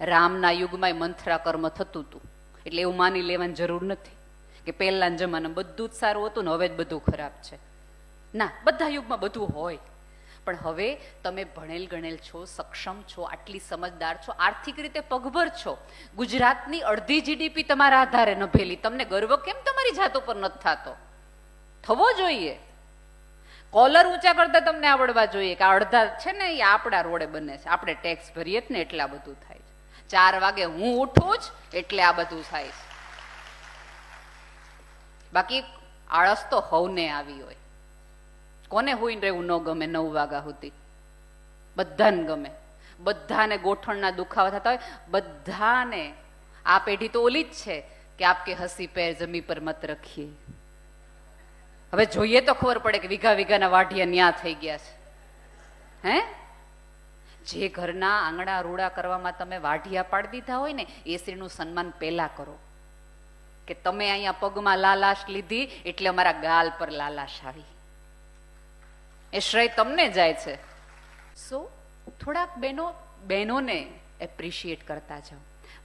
રામના યુગમાં મંથરા કર્મ થતું હતું. એટલે એવું માની લેવાની જરૂર નથી કે પહેલાના જમાનામાં બધું જ સારું હતું ને હવે જ બધું ખરાબ છે. ના, બધા યુગમાં બધું હોય. પણ હવે તમે ભણેલ ગણેલ છો, સક્ષમ છો, આટલી સમજદાર છો, આર્થિક રીતે પગભર છો. ગુજરાતની અડધી જીડીપી તમારા આધારે નભેલી. તમને ગર્વ કેમ તમારી જાત ઉપર નથી થતો? થવો જોઈએ. કોલર ઊંચા કરતા તમને આવડવા જોઈએ કે અડધા છે ને એ આપણા રોડે બને છે. આપણે ટેક્સ ભરીએ જ ને એટલા બધું થાય. ચાર વાગે હું ઉઠું જ એટલે આ બધું થાય બાકી આળસ તો હવને આવી હોય. કોને હોઈને રહેવું ન ગમે નવ વાગ્યા સુધી? બધાને ગમે. બધાને ગોઠણના દુખાવા થતા હોય. બધાને. આ પેઢી તો ઓલી જ છે કે આપકે હસી પેર જમી પર મત રખીએ. હવે જોઈએ તો ખબર પડે કે વીઘા વીઘાના વાઢિયા ન્યા થઈ ગયા છે. હે? જે ઘરના આંગણા રૂડા કરવામાં તમે વાઢિયા પાડી દીધા હોય ને એ સ્ત્રીનું સન્માન પહેલા કરો. કે તમે અહીંયા પગમાં લાલાશ લીધી એટલે અમારા ગાલ પર લાલાશ આવી. એ શ્રેય તમને જાય છે. સો, થોડાક બહેનો, બહેનોને એપ્રિશિએટ કરતા જાઓ.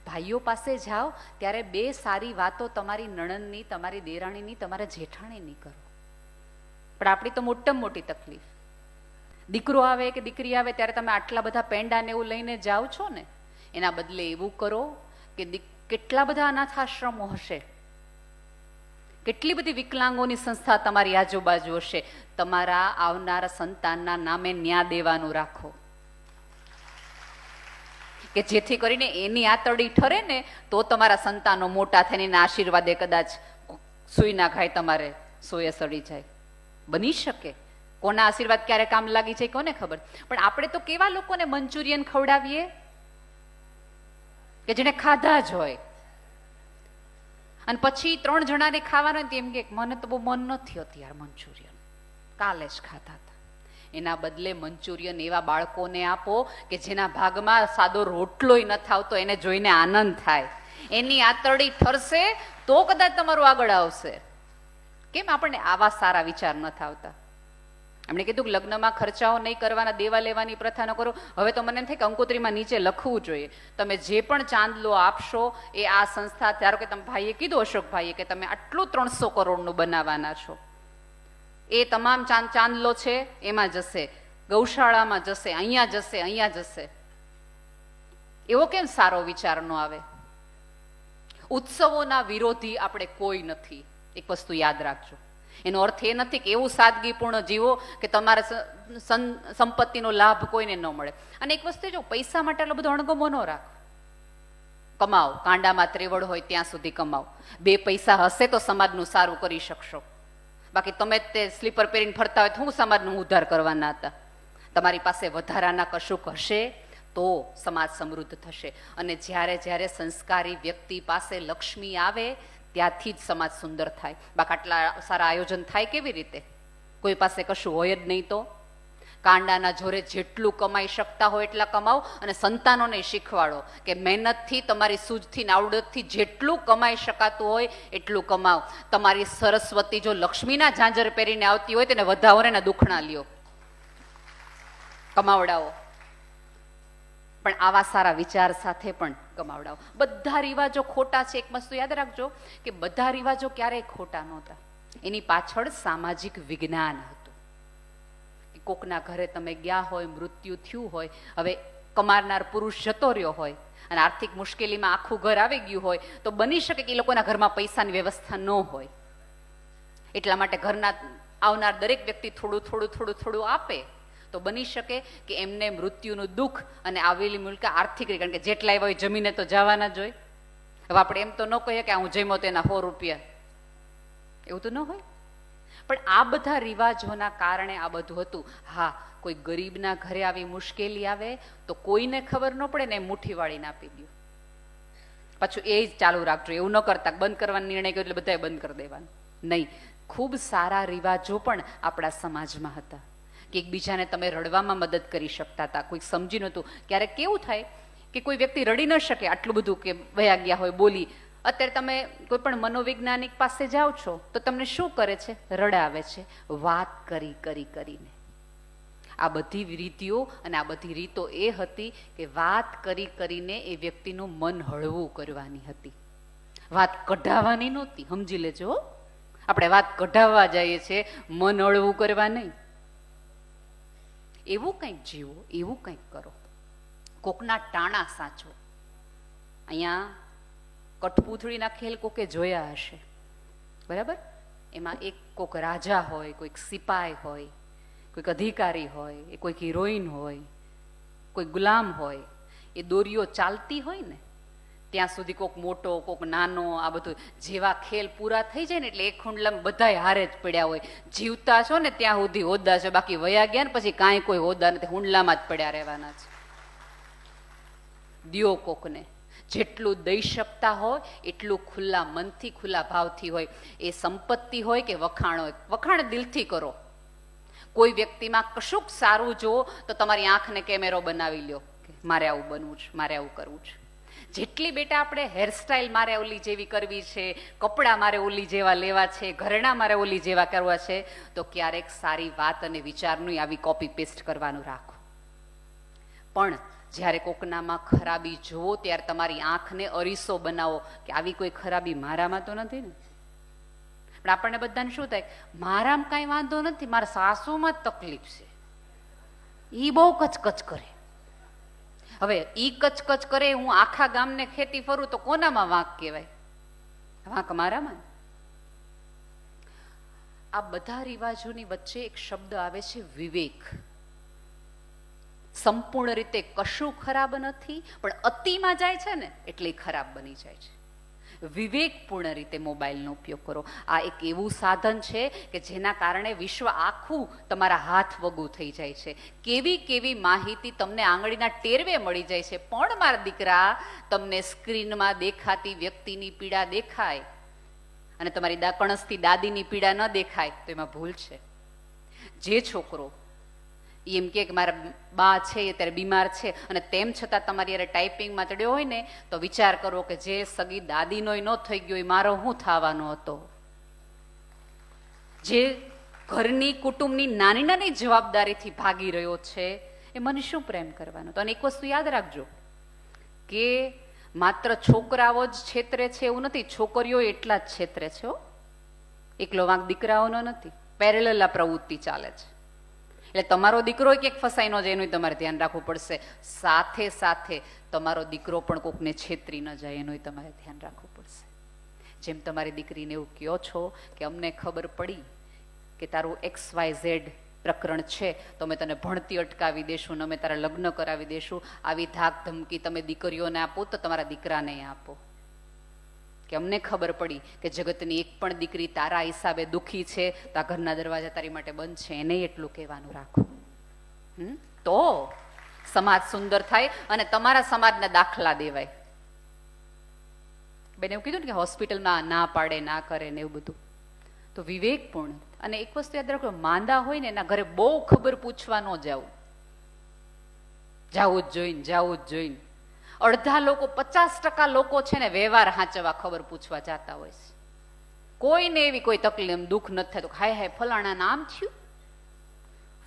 ભાઈઓ પાસે જાઓ, ત્યારે બે સારી વાતો તમારી નણંદની, તમારી દેરાણીની, તમારા જેઠાણીની કરો. પણ આપણી તો મોટામાં મોટી તકલીફ. દીકરો આવે કે દીકરી આવે, ત્યારે તમે આટલા બધા પેંડા ને એવું લઈને જાઓ છો ને, એના બદલે એવું કરો કે કેટલા બધા અનાથાશ્રમો હશે? કેટલી બધી વિકલાંગોની સંસ્થા તમારી આજુબાજુ હશે? તમારા આવનારા સંતાનના નામે ન્યા દેવાનું રાખો. કે જેથી કરીને એની આતરડી ઠરે ને, તો તમારા સંતાનો મોટા થઈને એના આશીર્વાદે કદાચ સુઈ ના ખાય, તમારે સોય સડી જાય. બની શકે. કોના આશીર્વાદ ક્યારે કામ લાગી જાય કોને ખબર? પણ આપણે તો કેવા લોકોને મંચુરિયન ખવડાવીએ? કે જેને ખાધા જ હોય. અને પછી ત્રણ જણાને ખાવાનું ને તેમ કે મને તો બહુ મન નથી હોતી મંચુરિયન. કાલે જ ખાધા હતા. એના બદલે મંચુરિયન એવા બાળકોને આપો કે જેના ભાગમાં સાદો રોટલોય નથી આવતો એને જોઈને આનંદ થાય. એની આતરડી ઠરશે તો કદાચ તમારું આગળ આવશે. કેમ આપણને આવા સારા વિચાર નથી આવતા એમણે કીધું કે લગ્નમાં ખર્ચાઓ નહીં કરવાના, દેવા લેવાની પ્રથા ન કરો. હવે તો મને એમ થાય કે કંકોત્રીમાં નીચે લખવું જોઈએ. તમે જે પણ ચાંદલો આપશો, એ આ સંસ્થા, ધારો કે તમે ભાઈએ કીધું, અશોકભાઈએ, કે તમે આટલું ત્રણસો કરોડનું બનાવવાના છો. એ તમામ ચાંદ, ચાંદલો છે, એમાં જશે. ગૌશાળામાં જશે, અહીંયા જશે અહીંયા જશે. એવો કેમ સારો વિચાર નો આવે? ઉત્સવોના વિરોધી આપણે કોઈ નથી. એક વસ્તુ યાદ રાખજો. એનો અર્થ એ નથી કે એવું સાદગીપૂર્ણ જીવો કે તમારા સંપત્તિનો લાભ કોઈને ન મળે. અને એક વસ્તુ જો પૈસા માટે એટલો બધો અણગમો ન રાખો. કમાઓ. કાંડામાં ત્રેવડ હોય ત્યાં સુધી કમાઓ. બે પૈસા હશે તો સમાજનું સારું કરી શકશો. બાકી તમે તે સ્લીપર પહેરીને ફરતા હોય તો હું સમાજનું ઉદ્ધાર કરવાના હતા. તમારી પાસે વધારાના કશુંક હશે તો સમાજ સમૃદ્ધ થશે. અને જ્યારે જ્યારે સંસ્કારી વ્યક્તિ પાસે લક્ષ્મી આવે ત્યાંથી જ સમાજ સુંદર થાય. બાકી આટલા સારા આયોજન થાય કેવી રીતે? કોઈ પાસે કશું હોય જ નહીં તો? કાંડાના જોરે જેટલું કમાઈ શકતા હોય એટલા કમાઓ અને સંતાનોને શીખવાડો કે મહેનતથી તમારી સૂઝથી ને આવડતથી જેટલું કમાઈ શકાતું હોય એટલું કમાઓ. તમારી સરસ્વતી જો લક્ષ્મીના ઝાંઝર પહેરીને આવતી હોય તેને વધાવો ને દુખણા લ્યો. કમાવડાવો. પણ આવા સારા વિચાર સાથે પણ કમાવડાવો બધા રિવાજો ખોટા છે. એક વસ્તુ યાદ રાખજો કે બધા રિવાજો ક્યારેય ખોટા નહોતા. એની પાછળ સામાજિક વિજ્ઞાન હતું. કે કોકના ઘરે તમે ગયા હોય, મૃત્યુ થયું હોય, હવે કમારનાર પુરુષ જતો રહ્યો હોય અને આર્થિક મુશ્કેલીમાં આખું ઘર આવી ગયું હોય, તો બની શકે કે એ લોકોના ઘરમાં પૈસાની વ્યવસ્થા ન હોય. એટલા માટે ઘરના આવનાર દરેક વ્યક્તિ થોડું થોડું થોડું થોડું આપે. તો બની શકે કે એમને મૃત્યુનું દુઃખ અને આવેલી મુલ્ક આર્થિક રીતે, કારણ કે જેટલા હોય જમીને તો જવાના જ હોય. હવે આપણે એમ તો ન કહીએ કે હું જમ્યો તો એના સો રૂપિયા. એવું તો ન હોય. પણ આ બધા રિવાજોના કારણે આ બધું હતું. હા, કોઈ ગરીબના ઘરે આવી મુશ્કેલી આવે તો કોઈને ખબર ન પડે ને મુઠ્ઠી વાળીને આપી દો. પાછું એ જ ચાલુ રાખજો. એવું ન કરતા બંધ કરવાનો નિર્ણય કર્યો એટલે બધાએ બંધ કરી દેવાનું. નહીં. ખૂબ સારા રિવાજો પણ આપણા સમાજમાં હતા. કે એકબીજાને તમે રડવામાં મદદ કરી શકતા હતા. કોઈ સમજી નહોતું. ક્યારેક કેવું થાય કે કોઈ વ્યક્તિ રડી ન શકે આટલું બધું કે વયા ગયા હોય, બોલી. અત્યારે તમે કોઈ પણ મનોવૈજ્ઞાનિક પાસે જાઓ છો, તો તમને શું કરે છે? રડાવે છે. વાત કરી કરી, કરીને. આ બધી રીતિઓ અને આ બધી રીતો એ હતી કે વાત કરી, કરીને એ વ્યક્તિનું મન હળવું કરવાની હતી. વાત કઢાવવાની નહોતી. સમજી લેજો આપણે વાત કઢાવવા જઈએ છીએ, મન હળવું કરવા નહીં. એવું કંઈક જીવો, એવું કંઈક કરો. કોકના ટાણા સાચો અહીંયા કઠપૂથળીના ખેલ કોકે જોયા હશે. બરાબર? એમાં એક કોક રાજા હોય, કોઈક સિપાઈ હોય, કોઈક અધિકારી હોય, એ કોઈક હિરોઈન હોય, કોઈ ગુલામ હોય, એ દોરીઓ ચાલતી હોય ને ત્યાં સુધી કોક મોટો, કોક નાનો, આ બધું જેવા ખેલ પૂરા થઈ જાય ને એટલે એક ખુંડલમ બધાય હારે જ પડ્યા હોય. જીવતા છો ને ત્યાં સુધી હોદ્દા છે, બાકી વયા ગયા ને પછી કાંઈ કોઈ હોદ્દા નથી, હુંડલામાં જ પડ્યા રહેવાના છે. દિયો કોકને. જેટલું દઈ શકતા હોય, એટલું ખુલ્લા મનથી, ખુલ્લા ભાવથી હોય. એ સંપત્તિ હોય કે વખાણ હોય, વખાણ દિલથી કરો. કોઈ વ્યક્તિમાં કશુંક સારું જુઓ, તો તમારી આંખને કેમેરો બનાવી લ્યો મારે આવું બનવું છે, મારે આવું કરવું છે. જેટલી બેટા આપણે હેરસ્ટાઈલ મારે ઓલી જેવી કરવી છે, કપડાં મારે ઓલી જેવા લેવા છે, ઘરેણાં મારે ઓલી જેવા કરવા છે, તો ક્યારેક સારી વાત અને વિચારનું આવી કોપી પેસ્ટ કરવાનું રાખો. પણ જ્યારે કોકનામાં ખરાબી જુઓ, ત્યારે તમારી આંખને અરીસો બનાવો કે આવી કોઈ ખરાબી મારામાં તો નથી ને? પણ આપણને બધાને શું થાય? મારામાં કાંઈ વાંધો નથી, મારા સાસુમાં તકલીફ છે. એ બહુ કચકચ કરે. હવે ઈ કચકચ કરે, હું આખા ગામને ખેતી ફરું, તો કોનામાં વાંક કહેવાય? વાંક મારામાં? આ બધા રિવાજોની વચ્ચે એક શબ્દ આવે છે, વિવેક. સંપૂર્ણ રીતે કશું ખરાબ નથી, પણ અતિમાં જાય છે ને, એટલે ખરાબ બની જાય છે. વિવેકપૂર્ણ રીતે મોબાઈલનો ઉપયોગ કરો. આ એક એવું સાધન છે કે જેના કારણે વિશ્વ આખું તમારા હાથ વગું થઈ જાય છે. કેવી કેવી માહિતી તમને આંગળીના ટેરવે મળી જાય છે, પણ મારા દીકરા, તમને સ્ક્રીનમાં દેખાતી વ્યક્તિની પીડા દેખાય અને તમારી દાકણસથી દાદીની પીડા ન દેખાય, તો એમાં ભૂલ છે. જે છોકરો એમ કે મારા બા છે, એ ત્યારે બીમાર છે, અને તેમ છતાં તમારી યારે ટાઈપિંગમાં ચડ્યો હોય ને, તો વિચાર કરો કે જે સગી દાદીનોય ન થઈ ગયો એ મારો હું થવાનો હતો? જે ઘરની કુટુંબની નાની નાની જવાબદારીથી ભાગી રહ્યો છે, એ મને શું પ્રેમ કરવાનો તો અને એક વસ્તુ યાદ રાખજો કે માત્ર છોકરાઓ જ છેતરે છે એવું નથી, છોકરીઓ એટલા જ છેતરે છે એકલો વાંક દીકરાઓનો નથી. પેરેલલ પ્રવૃત્તિ ચાલે છે. એટલે તમારો દીકરો ક્યાંક ફસાઈ ન જાય, એનું તમારે ધ્યાન રાખવું પડશે. સાથે સાથે તમારો દીકરો પણ કોકને છેતરી ન જાય, એનું તમારે ધ્યાન રાખવું પડશે. જેમ તમારી દીકરીને એવું કહો છો કે અમને ખબર પડી કે તારું એક્સ વાય ઝેડ પ્રકરણ છે, તો અમે તને ભણતી અટકાવી દેશું ને અમે તારા લગ્ન કરાવી દેશું. આવી ધાક ધમકી તમે દીકરીઓને આપો તો તમારા દીકરાને આપો. કે અમને ખબર પડી કે જગતની એક પણ દીકરી તારા હિસાબે દુઃખી છે, તો આ ઘરના દરવાજા તારી માટે બંધ છે, એને એટલું કહેવાનું રાખો? તો સમાજ સુંદર થાય અને તમારા સમાજના દાખલા દેવાય. બેન એવું કીધું ને કે હોસ્પિટલમાં ના પાડે, ના કરે ને એવું બધું. તો વિવેકપૂર્ણ. અને એક વસ્તુ યાદ રાખો, માંદા હોય ને એના ઘરે બહુ ખબર પૂછવા ન જાવું જાવું જ જોઈને, જાવું જ જોઈને. અડધા લોકો, પચાસ ટકા લોકો છે ને વ્યવહાર હાંચવા ખબર પૂછવા જતા હોય છે. કોઈને એવી કોઈ તકલીફ દુઃખ નથી થતું હાય હાય, ફલાણા નામ થયું?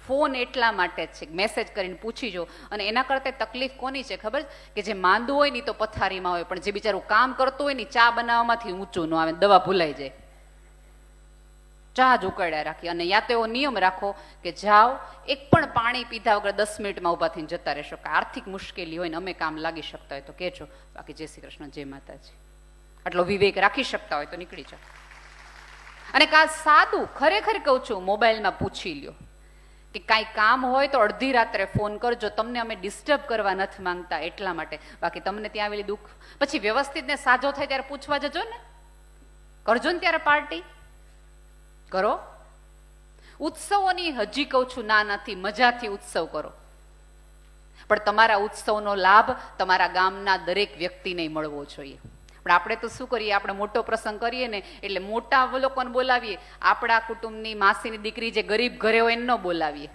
ફોન એટલા માટે છે મેસેજ કરીને પૂછી જો. અને એના કરતાં તકલીફ કોની છે ખબર કે જે માંદું હોય ને તો પથારીમાં હોય, પણ જે બિચારું કામ કરતું હોય ને ચા બનાવવામાંથી ઊંચું ન આવે દવા ભૂલાઈ જાય. ચા જ ઉકાળ્યા રાખી. અને યા તો એવો નિયમ રાખો કે જાઓ, એક પણ પાણી પીધા વગર દસ મિનિટમાં ઊભા થઈને જતા રહેશો. કે આર્થિક મુશ્કેલી હોય ને અમે કામ લાગી શકતા હોય તો કહેજો, બાકી જય શ્રી કૃષ્ણ, જય માતાજી. આટલો વિવેક રાખી શકતા હોય તો નીકળી જાઓ. અને કા સાદું ખરેખર કહું છું, મોબાઈલમાં પૂછી લ્યો કે કાંઈ કામ હોય તો અડધી રાત્રે ફોન કરજો. તમને અમે ડિસ્ટર્બ કરવા નથી માંગતા એટલા માટે. બાકી તમને ત્યાં આવેલી દુઃખ. પછી વ્યવસ્થિત ને સાજો થાય ત્યારે પૂછવા જજો ને. કરજો ને ત્યારે પાર્ટી. કરો? ઉત્સવોની હજી કહું છું, ના, નથી, મજાથી ઉત્સવ કરો. પણ તમારા ઉત્સવનો લાભ તમારા ગામના દરેક વ્યક્તિને મળવો જોઈએ. પણ આપણે તો શું કરીએ? આપણે મોટો પ્રસંગ કરીએ ને, એટલે મોટા લોકોને બોલાવીએ. આપણા કુટુંબની માસીની દીકરી જે ગરીબ ઘરે હોય એને ન બોલાવીએ.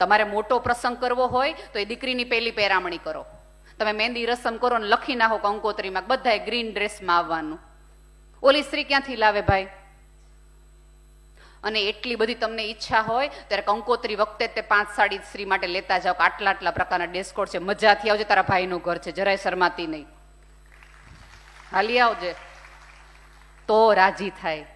તમારે મોટો પ્રસંગ કરવો હોય તો એ દીકરીની પહેલી પહેરામણી કરો. તમે મહેંદી રસમ કરો ને લખી નાખો કંકોત્રીમાં બધાએ ગ્રીન ડ્રેસમાં આવવાનું. ઓલી સ્ત્રી ક્યાંથી લાવે ભાઈ? અને એટલી બધી તમને ઈચ્છા હોય, ત્યારે કંકોત્રી વખતે તે પાંચ સાડી સ્ત્રી માટે લેતા જાઓ, કે આટલા આટલા પ્રકારના ડેસ્કોડ છે, મજાથી આવજે, તારા ભાઈનું ઘર છે, જરાય શરમાતી નહીં. હાલી આવજે. તો રાજી થાય.